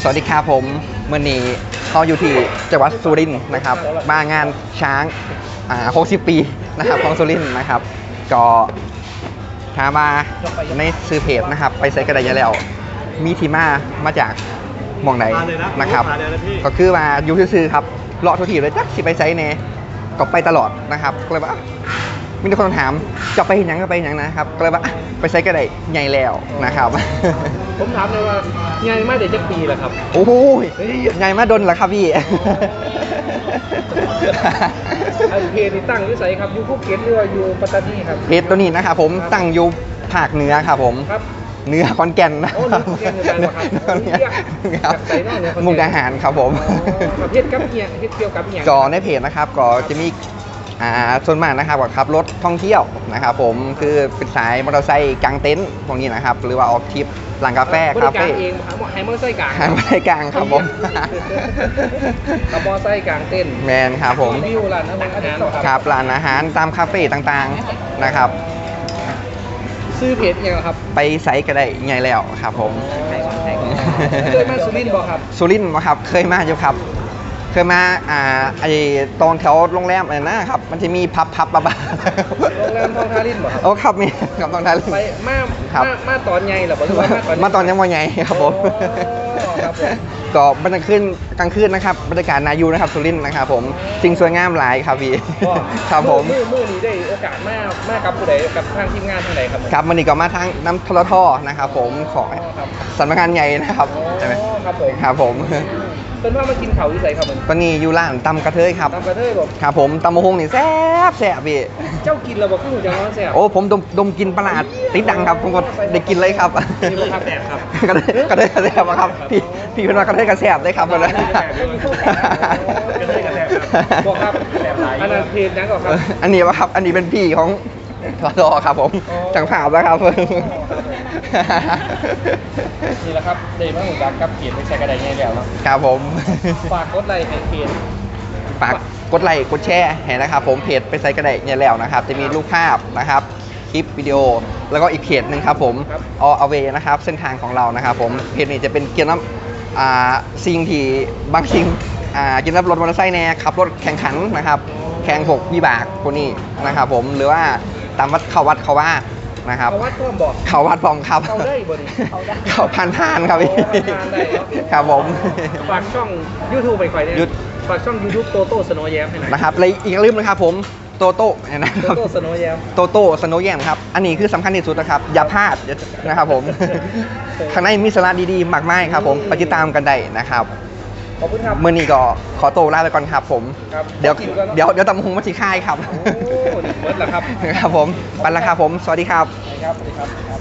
สวัสดีครับผมเมื่อนี้เขาอยู่ที่จังหวัดสุรินทร์นะครับมางานช้างอ่า60 ปีนะครับของสุรินทร์นะครับ ก็ถามมาในซื้อเพจนะครับ ไปใส่กระดาษยาแล้ว มีที่มามาจากหมองไหนนะครับ ก็คือมาอยู่ซื่อๆครับเลาะทุกทีเลยจักสิไปไซเน่ก็ไปตลอดนะครับก็เลยว่าอะมีแต่คนถามจะไปเห็นยังก็ไปเห็นยังนะครับก็เลยว่าอะไปไซกระดาษใหญ่แล้วนะครับ ผมถามเลยว่าไงมาเด็กจะปีแล้วครับ โอ้โหใหญ่มาดนเหรอครับพี่ ไอเพจนี่ตั้งอยุ่ไสครับอยู่ภูเก็ตหรือว่าอยู่ปัตตานีครับเพจตัวนี้นะครับผมตั้งอยู่ภาคเหนือครับผม ครับเหนือขอนแก่นนะโอ้เหนือขอนแก่นอยู่ไกลกว่าครับเหนือครับจากไสเนาะเหนือขอนแก่น มุกดาหารครับผมประเภทกับเอียงเฮ็ดเกี่ยวกับเอียง ก็ในเพจนะครับก็จะมีอ่าส่วนมากนะครับก็ขับรถท่องเที่ยวนะครับผมคือเป็นสายมอเตอร์ไซค์กลางเต็นท์พวกนี้นะครับ หรือว่าออกทริป ร้านกาแฟบคาริกาเฟ่รเองหาหมอไฮมอไซค์กลางหาไม่ได้กลางครับผม ขับมอไซค์กลางเต้นแมนครับผมรีวิวร้านอาหารครับร้านอาหารตามคาเฟ่ต่างๆนะครับ ซื้อเพจเอียงเหรอครับไปไซต์ก็ได้ไงแล้วครับผม เคยมาสุรินทร์บ่ครับ สุรินทร์มาครับเคยมาอยู่ครับ เคยมาอ่าไอตอนแถวโรงแรมอะไรนะครับ มันจะมีพับพับบ้าบ้าโรงแรมทองทารินบ่ครับโอ้ครับมีกับตอนนั้นไปมาครับ มามาตอนไงเหรอบ่หรือว่ามาตอนมาตอนยังว่าไงครับผมอ๋อครับผม ก็บรรยากาศขึ้นกลางคืนนะครับบรรยากาศนายูนะครับสุรินทร์นะครับผมสิ่งสวยงามหลายครับพี่ครับผมมือมือนี้ได้โอกาสมากมากกับผู้ใดกับทางทีมงานทางไหนครับครับมันนี่ก็มาทางน้ำทรทนะครับผมของครับสำนักงานใหญ่นะครับใช่ไหมอ๋อครับผมครับผม เป็นว่ามากินเขาวที่ใส่ครับผมตอนนี้อยู่ร้านตำกระเทยครับตามกระเทยบอกครับผมตำมะฮงนี่แซ่บแซ่บพี่ เจ้ากินแล้วบอกขึ้นหูจังว่าแซ่บ โอ้ผมดมดมกินประหลาดติดดังครับผมก็ได้กินเลยครับนี่บ่ครับแซ่บครับกระเทยกระเทยกระแซ่บอะครับพี่พี่เป็นว่ากระเทยกระแซ่บได้ครับเลยกระเทยกระแซ่บครับบอกครับอันนั้นเพจนั้นก่อนครับ อันนี้วะครับ อันนี้เป็นพี่ของ ทอทอครับผมอ๋อจังภาพแล้วครับ นี่แหละครับได้มาหูจักกับเพจไม่ใช่กระไดง่ายแล้วเนาะครับผม ฝากกดไลค์ให้เพจฝากกดไลค์กดแชร์ให้นะครับผมเพจไปใส่กระไดเนี่ยแล้วนะครับ จะมีรูปภาพนะครับ คลิปวิดีโอ แล้วก็อีกเพจหนึ่งครับผมออเวนะครับ เส้นทางของเรานะครับผมเพจนี้จะเป็นเกี่ยวกับอ่าสิ่งที่บางสิ่งอ่าเกี่ยวกับรถมอเตอร์ไซค์แน่ขับรถแข่งขันนะครับ แข่งหกวิบากพวกนี้นะครับผมหรือว่า ตามวัดเขาวัดเขาว่านะครับ เขาวัดความบอก เขาวัดพองครับเขาได้บ่ดิเขาได้เขาผ่านผ่านครับพี่อ๋อผ่านได้เนอะครับผม ฝากช่อง YouTube ไปคอยเนี่ยหยุดฝากช่อง YouTube โตโต้สโนว์แยมให้หน่อยนะครับและอีกอย่าลืมนะครับผมโตโต้เนี่ยนะคโตรับ โต้สโนว์แยมโตโต้สโนว์แยมครับ อันนี้คือสำคัญที่สุดนะครับ อย่าพลาดนะครับผม ข้างในมีสาระดีๆ มากมายครับผมไปติดตามกันได้นะครับ ขอบคุณครับเมื่อนี้ก็ขอตัวลาไปก่อนครับผม ครับเดี๋ยวขอกินก่อนเนอะเดี๋ยวเดี๋ยวตำหงมาชิค่ายครับโอ้นี่เบิร์ดเหรอครับ ครับผมไปแล้วครับผม สวัสดีครับ สวัสดีครับสวัสดีครับ